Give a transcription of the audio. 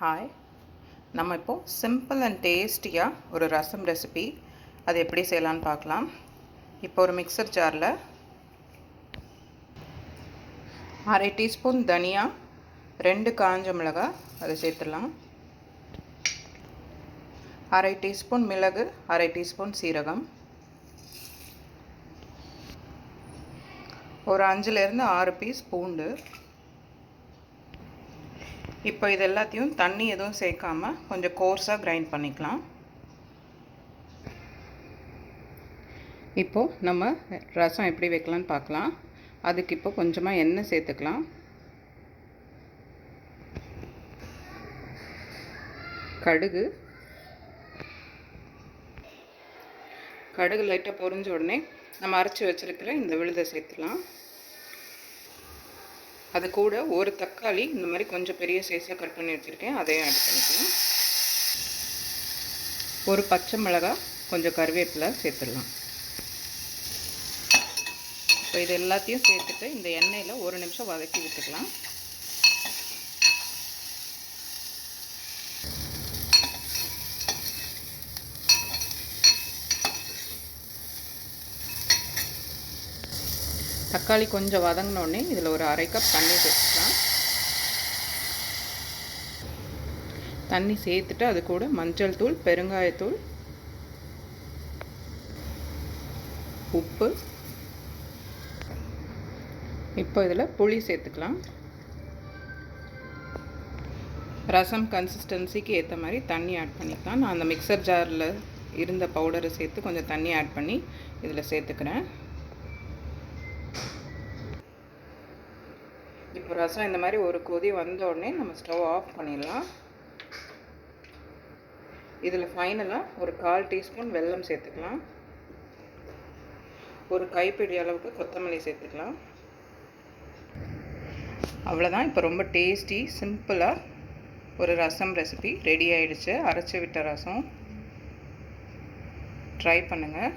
Hi நம்ம இப்போது simple and டேஸ்டியாக ஒரு ரசம் ரெசிபி அது எப்படி செய்யலான்னு பார்க்கலாம். இப்போ ஒரு மிக்சர் ஜாரில் அரை டீஸ்பூன் தனியா ரெண்டு காஞ்ச மிளகாய் அதை சேர்த்துடலாம். அரை டீஸ்பூன் மிளகு அரை டீஸ்பூன் சீரகம். ஒரு அஞ்சுலேருந்து ஆறு பீஸ் பூண்டு. இப்போ இது எல்லாத்தையும் தண்ணி எதுவும் சேர்க்காம கொஞ்சம் கோர்ஸாக கிரைண்ட் பண்ணிக்கலாம். இப்போது நம்ம ரசம் எப்படி வைக்கலான்னு பார்க்கலாம். அதுக்கு இப்போ கொஞ்சமாக எண்ணெய் சேர்த்துக்கலாம். கடுகு. கடுகு லைட்டாக பொரிஞ்ச உடனே நம்ம அரைச்சி வச்சுருக்கிற இந்த விழுதை சேர்த்துலாம் அது கூட ஒரு தக்காளி இந்த மாதிரி கொஞ்சம் பெரிய சைஸாக கட் பண்ணி வச்சுருக்கேன். அதையும் ஆட் பண்ணிக்கலாம். ஒரு பச்சை மிளகாய் கொஞ்சம் கருவேப்பிலை சேர்த்துடலாம். இப்போ இது எல்லாத்தையும் சேர்த்துட்டு இந்த எண்ணெயில் ஒரு நிமிஷம் வதக்கி விட்டுக்கலாம். தக்காளி கொஞ்சம் வதங்கினோடனே இதில் ஒரு அரை கப் தண்ணி சேர்த்துக்கலாம். தண்ணி சேர்த்துட்டு அது கூட மஞ்சள் தூள் பெருங்காயத்தூள் உப்பு. இப்போ இதில் புளி சேர்த்துக்கலாம். ரசம் கன்சிஸ்டன்சிக்கு ஏற்ற மாதிரி தண்ணி ஆட் பண்ணிக்கலாம். நான் அந்த மிக்சர் ஜாரில் இருந்த பவுடரை சேர்த்து கொஞ்சம் தண்ணி ஆட் பண்ணி இதில் சேர்த்துக்கிறேன். இப்போ ரசம் இந்த மாதிரி ஒரு கொதி வந்தோடனே நம்ம ஸ்டவ் ஆஃப் பண்ணிடலாம். இதில் ஃபைனலாக ஒரு கால் டீஸ்பூன் வெல்லம் சேர்த்துக்கலாம். ஒரு கைப்பிடி அளவுக்கு கொத்தமல்லி சேர்த்துக்கலாம். அவ்வளோதான். இப்போ ரொம்ப டேஸ்டி சிம்பிளாக ஒரு ரசம் ரெசிபி ரெடி ஆயிடுச்சு. அரைச்சி விட்ட ரசம். ட்ரை பண்ணுங்கள்